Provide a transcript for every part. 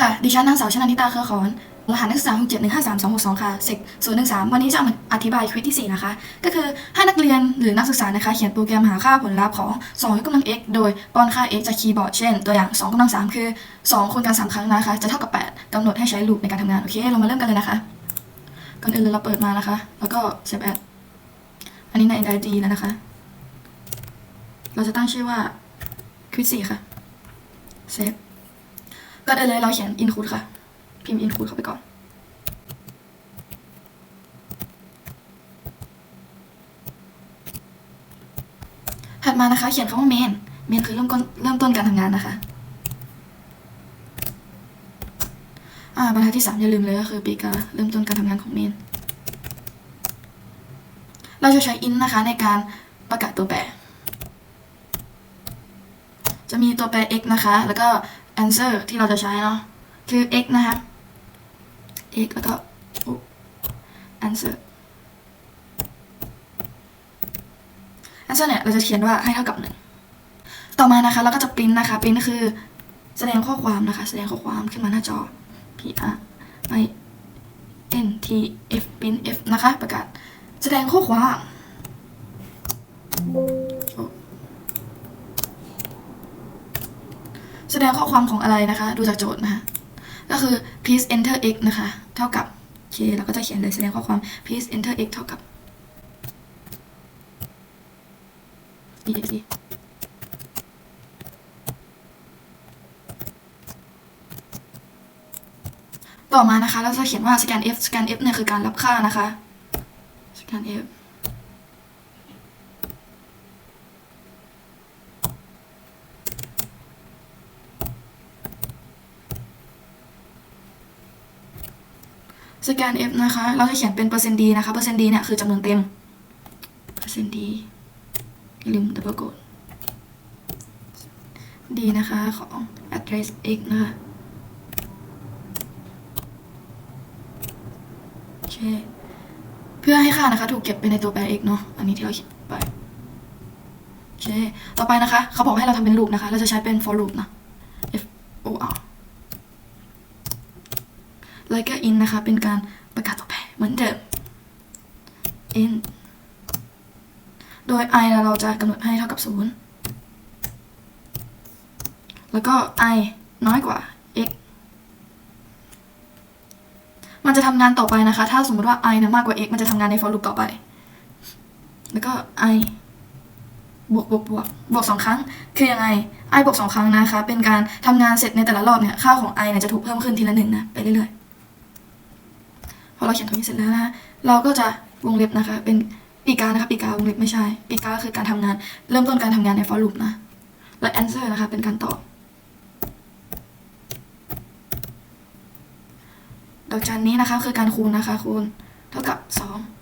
ค่ะ ดิฉันนางสาวชนานิตาเครือขอนรหัสนักศึกษา6 7 1 5 3 2 6 2ค่ะเซก013วันนี้จะมาอธิบายควิดที่ 4 นะคะ ก็คือให้นักเรียนหรือนักศึกษานะคะ เขียนโปรแกรมหาค่าผลลัพธ์ของ2ยกกำลัง x โดยป้อนค่า x จากคีย์บอร์ดเช่น ตัวอย่าง2กำลัง 3 คือ 2คูณกัน 3 ครั้งนะคะ จะเท่ากับ 8กำหนดให้ใช้ลูปในการทำงาน โอเค เรามาเริ่มกันเลยนะคะ ก่อนอื่นเราเปิดมานะคะ แล้วก็ save as อันนี้ใน ID แล้วนะคะ เราจะตั้งชื่อว่าควิด4ค่ะ save ก็ได้เลยเราเขียน include ค่ะ พิมพ์ include เข้าไปก่อน ถัดมานะคะ เขียนคำว่า main main คือเริ่มต้นเริ่มต้นการทำงานนะคะอ่าบรรทัดที่สามอย่าลืมเลยก็คือปีกาเริ่มต้นการทำงานของ main เราจะใช้ int นะคะในการประกาศตัวแปร จะมีตัวแปร x นะคะ แล้วก็ answer ที่เราจะใช้เนาะคือ x นะคะ x แล้วก็ answer answer เนี่ยเราจะเขียนว่าให้เท่ากับหนึ่งต่อมานะคะเราก็จะปริ้นนะคะปริ้นคือแสดงข้อความนะคะ แสดงข้อความขึ้นมาหน้าจอ p r i n t f ปริ้น f นะคะ ประกาศ แสดงข้อความโอ้ แสดงข้อความของอะไรนะคะ ดูจากโจทย์นะคะก็คือ please enter x นะคะ เท่ากับโอเคเราก็จะเขียนเลยแสดงข้อความ please enter x เท่ากับ exe ต่อมานะคะ เราจะเขียนว่า scan f scan f เนี่ยคือการรับค่านะคะ scan f สแกน f นะคะ เราจะเขียนเป็นเปอร์เซ็นต์ดีนะคะ เปอร์เซ็นต์ดีเนี่ยคือจำนวนเต็ม เปอร์เซ็นต์ดีอย่าลืม double quote ดีนะคะ ของ address x นะคะ โอเค เพื่อให้ค่านะคะ ถูกเก็บไปในตัวแปร x เนาะ อันนี้ที่เราเขียนไป โอเค ต่อไปนะคะ เขาบอกให้เราทำเป็น loop นะคะ เราจะใช้เป็น for loop นะ f o r แล้วก็ in นะคะ เป็นการประกาศตัวแปรเหมือนเดิม in โดย i เราจะกำหนดให้เท่ากับ 0 แล้วก็ i น้อยกว่า x มันจะทำงานต่อไปนะคะ ถ้าสมมติว่า i นี่ยมากกว่า x มันจะทำงานใน for loop ต่อไป แล้วก็ i บวกบวกบวกบวกสองครั้ง คือยังไง i บวกสองครั้งนะคะ เป็นการทำงานเสร็จในแต่ละรอบเนี่ย ค่าของ i เนี่ยจะถูกเพิ่มขึ้นทีละหนึ่งนะ ไปเรื่อยๆ พอเราเขียนตรงนี้เสร็จแล้วนะเราก็จะวงเล็บนะคะ เป็นปีกานะคะปีกาวงเล็บไม่ใช่ปีกาคือการทำงาน เริ่มต้นการทำงานใน for loop นะ และ answer นะคะเป็นการตอบดอกจันนี้นะคะคือการคูณนะคะคูณเท่ากับ 2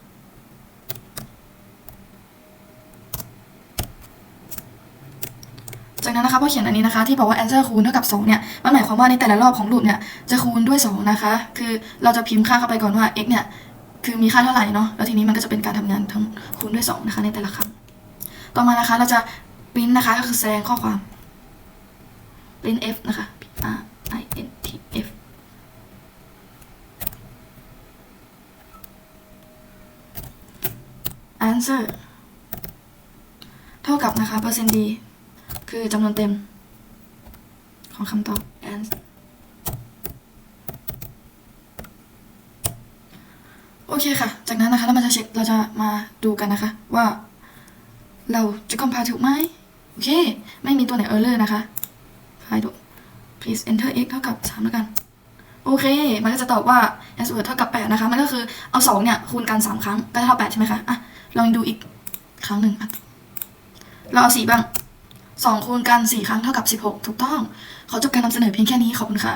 จากนั้นนะคะพอเขียนอันนี้นะคะที่บอกว่า answer คูณเท่ากับ2เนี่ยมันหมายความว่าในแต่ละรอบของลูปเนี่ยจะคูณด้วย2นะคะคือเราจะพิมพ์ค่าเข้าไปก่อนว่า x เนี่ยคือมีค่าเท่าไหร่เนาะแล้วทีนี้มันก็จะเป็นการทำงานทั้งคูณด้วย2นะคะในแต่ละครั้งต่อมานะคะเราจะปริ้นนะคะก็คือแสดงข้อความปริ้น f นะคะ p r i n t f answer เท่ากับนะคะเปอร์เซ็นต์ดี คือจำนวนเต็ม ของคำตอบ answer โอเคค่ะ จากนั้นนะคะ เรามาจะเช็ค เราจะมาดูกันนะคะ ว่า เราจะ compile ถูกไหม โอเค ไม่มีตัวไหน error นะคะใครดู please enter x เท่ากับ 3 แล้วกัน โอเค มันก็จะตอบว่า s word เท่ากับ 8 นะคะ มันก็คือเอา 2 เนี่ย คูณกัน 3 ครั้ง ก็เท่า 8 ใช่ไหมคะ อะ ลองดูอีกครั้งหนึ่งอะ เราเอา 4 บ้าง 2คูณกัน4ครั้งเท่ากับ 16 ถูกต้อง ขอจบการนำเสนอเพียงแค่นี้ ขอบคุณค่ะ